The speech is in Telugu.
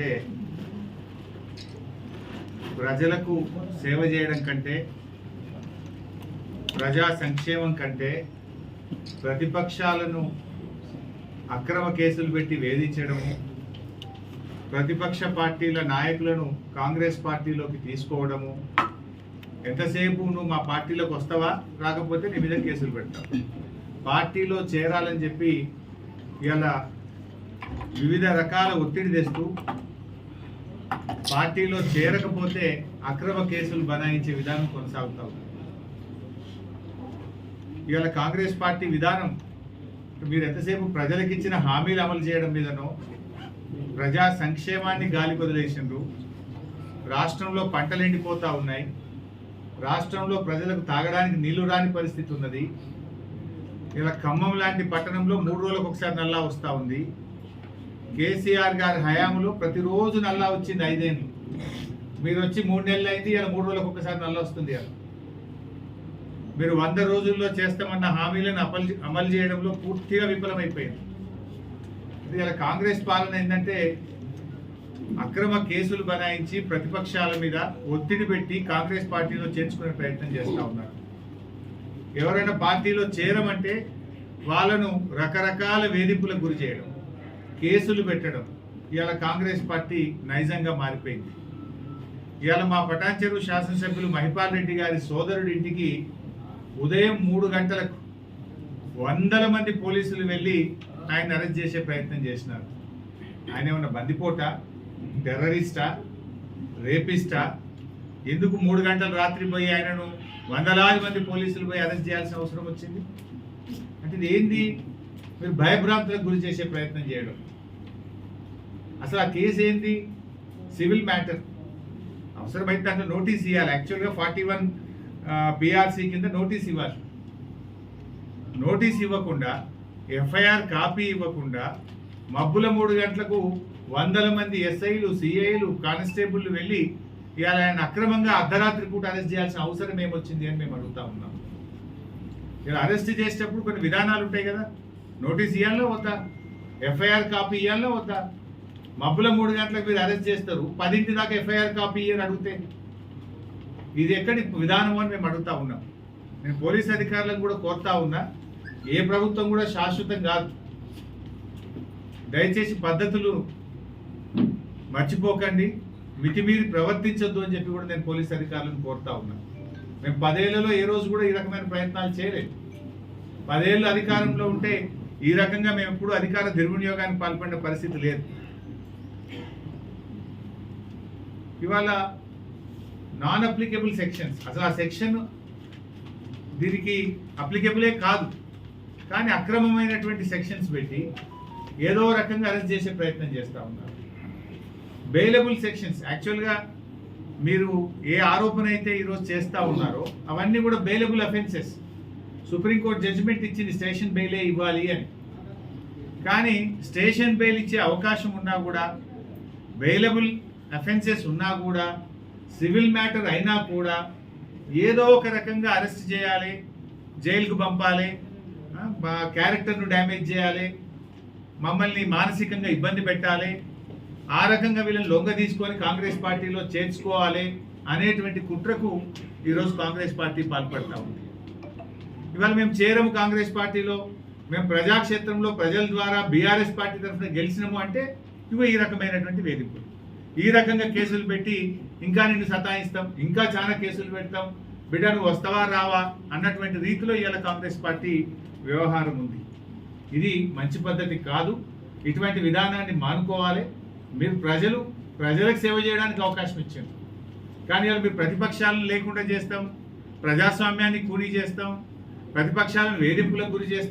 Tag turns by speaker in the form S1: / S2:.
S1: అంటే ప్రజలకు సేవ చేయడం కంటే ప్రజా సంక్షేమం కంటే ప్రతిపక్షాలను అక్రమ కేసులు పెట్టి వేధించడము ప్రతిపక్ష పార్టీల నాయకులను కాంగ్రెస్ పార్టీలోకి తీసుకోవడము ఎంతసేపు నువ్వు మా పార్టీలోకి వస్తావా రాకపోతే నీ మీద కేసులు పెడతావు పార్టీలో చేరాలని చెప్పి ఇలా వివిధ రకాల ఒత్తిడి తెస్తూ పార్టీలో చేరకపోతే అక్రమ కేసులు బనాయించే విధానం కొనసాగుతా ఉంది. ఇవాళ కాంగ్రెస్ పార్టీ విధానం మీరు ఎంతసేపు ప్రజలకు ఇచ్చిన హామీలు అమలు చేయడం మీదనో ప్రజా సంక్షేమాన్ని గాలి వదిలేసిండ్రు రాష్ట్రంలో పంటలు ఎండిపోతూ ఉన్నాయి. రాష్ట్రంలో ప్రజలకు తాగడానికి నీళ్ళు రాని పరిస్థితి ఉన్నది. ఇలా ఖమ్మం లాంటి పట్టణంలో మూడు రోజులకు ఒకసారి నల్లా వస్తూ ఉంది. కేసీఆర్ గారి హయాంలో ప్రతిరోజు నల్లా వచ్చింది ఐదేళ్ళు. మీరు వచ్చి మూడు నెలలు అయింది ఇలా మూడు రోజులకు ఒకసారి నల్లా వస్తుంది ఇలా మీరు వంద రోజుల్లో చేస్తామన్న హామీలను అమలు అమలు చేయడంలో పూర్తిగా విఫలమైపోయింది ఇది ఇలా కాంగ్రెస్ పాలన ఏంటంటే అక్రమ కేసులు బనాయించి ప్రతిపక్షాల మీద ఒత్తిడి పెట్టి కాంగ్రెస్ పార్టీలో చేర్చుకునే ప్రయత్నం చేస్తూ ఉన్నారు. ఎవరైనా పార్టీలో చేరమంటే వాళ్ళను రకరకాల వేధింపులకు గురి చేయడం. కేసులు పెట్టడం ఇవాళ కాంగ్రెస్ పార్టీ నైజంగా మారిపోయింది. ఇవాళ మా పటాన్చెరు శాసనసభ్యులు మహిపాల్ రెడ్డి గారి సోదరుడి ఇంటికి ఉదయం మూడు గంటలకు వందల మంది పోలీసులు వెళ్ళి ఆయన అరెస్ట్ చేసే ప్రయత్నం చేసినారు. ఆయన ఏమన్నా బందిపోట టెర్రరిస్టా రేపిస్టా? ఎందుకు మూడు గంటల రాత్రి పోయి ఆయనను వందలాది మంది పోలీసులు పోయి అరెస్ట్ చేయాల్సిన అవసరం వచ్చింది? అంటే ఇది ఏంది? మీరు భయభ్రాంతులకు గురి చేసే ప్రయత్నం చేయడం. అసలు ఆ కేసు ఏంటి? Civil matter. అవసరమైతే దాంట్లో నోటీస్ ఇవ్వాలి యాక్చువల్గా ఫార్టీ వన్ బీఆర్సీ కింద నోటీస్ ఇవ్వాలి. నోటీస్ ఇవ్వకుండా ఎఫ్ఐఆర్ కాపీ ఇవ్వకుండా మబ్బుల మూడు గంటలకు వందల మంది ఎస్ఐలు సిఐలు కానిస్టేబుల్ వెళ్ళి ఇవాళ ఆయన అక్రమంగా అర్ధరాత్రి పూట అరెస్ట్ చేయాల్సిన అవసరం ఏమొచ్చింది అని మేము అడుగుతా ఉన్నాం. ఇలా అరెస్ట్ చేసేటప్పుడు కొన్ని విధానాలు ఉంటాయి కదా. నోటీస్ ఇవ్వాలో వద్దా? ఎఫ్ఐఆర్ కాపీ ఇవ్వాలో వద్దా? మబ్బుల మూడు గంటలకు మీరు అరెస్ట్ చేస్తారు. పదింటి దాకా ఎఫ్ఐఆర్ కాపీ ఇయ్యని అడిగితే? ఇది ఎక్కడి విధానం అని మేము అడుగుతా ఉన్నాం. నేను పోలీస్ అధికారులకు కూడా కోరుతా ఉన్నా. ఏ ప్రభుత్వం కూడా శాశ్వతం కాదు. దయచేసి పద్ధతులు మర్చిపోకండి. మితిమీరి ప్రవర్తించొద్దు అని చెప్పి కూడా నేను పోలీస్ అధికారులను కోరుతా ఉన్నా. మేము పదేళ్ళలో ఏ రోజు కూడా ఈ రకమైన ప్రయత్నాలు చేయలేదు. పదేళ్ళు అధికారంలో ఉంటే ఈ రకంగా మేము ఎప్పుడూ అధికార దుర్వినియోగానికి పాల్పడిన పరిస్థితి లేదు. ఇవాళ నాన్ అప్లికేబుల్ సెక్షన్స్ అసలు ఆ సెక్షన్ దీనికి అప్లికేబులే కాదు. కానీ అక్రమమైనటువంటి సెక్షన్స్ పెట్టి ఏదో రకంగా అరెస్ట్ చేసే ప్రయత్నం చేస్తూ ఉన్నారు. బెయిలబుల్ సెక్షన్స్ యాక్చువల్గా మీరు ఏ ఆరోపణ అయితే ఈరోజు చేస్తూ ఉన్నారో అవన్నీ కూడా bailable offences supreme court judgement ఇచ్చింది స్టేషన్ బెయిలే ఇవ్వాలి అని. కానీ స్టేషన్ బెయిల్ ఇచ్చే అవకాశం ఉన్నా కూడా బెయిలబుల్ అఫెన్సెస్ ఉన్నా కూడా సివిల్ మ్యాటర్ అయినా కూడా ఏదో ఒక రకంగా అరెస్ట్ చేయాలి జైలుకు పంపాలి మా క్యారెక్టర్ను డ్యామేజ్ చేయాలి మమ్మల్ని మానసికంగా ఇబ్బంది పెట్టాలి ఆ రకంగా వీళ్ళని లొంగ తీసుకొని కాంగ్రెస్ పార్టీలో చేర్చుకోవాలి అనేటువంటి కుట్రకు ఈరోజు కాంగ్రెస్ పార్టీ పాల్పడతా ఉంది. ఇవాళ మేము చేరము కాంగ్రెస్ పార్టీలో మేము ప్రజాక్షేత్రంలో ప్రజల ద్వారా బీఆర్ఎస్ పార్టీ తరఫున గెలిచినాము అంటే ఇవి ఈ రకమైనటువంటి వేధింపులు. ఈ రకంగా కేసులు పెట్టి ఇంకా నిన్ను సతాయిస్తాం ఇంకా చాలా కేసులు పెడతాం బిడ్డ నువ్వు వస్తావా రావా అన్నటువంటి రీతిలో ఇవాళ కాంగ్రెస్ పార్టీ వ్యవహారం ఉంది. ఇది మంచి పద్ధతి కాదు. ఇటువంటి విధానాన్ని మానుకోవాలి. మీరు ప్రజలు ప్రజలకు సేవ చేయడానికి అవకాశం ఇచ్చారు. కానీ వాళ్ళు మీరు ప్రతిపక్షాలను లేకుండా చేస్తాం ప్రజాస్వామ్యాన్ని కూనీ చేస్తాం ప్రతిపక్షాలను వేధింపులకు గురి చేస్తారు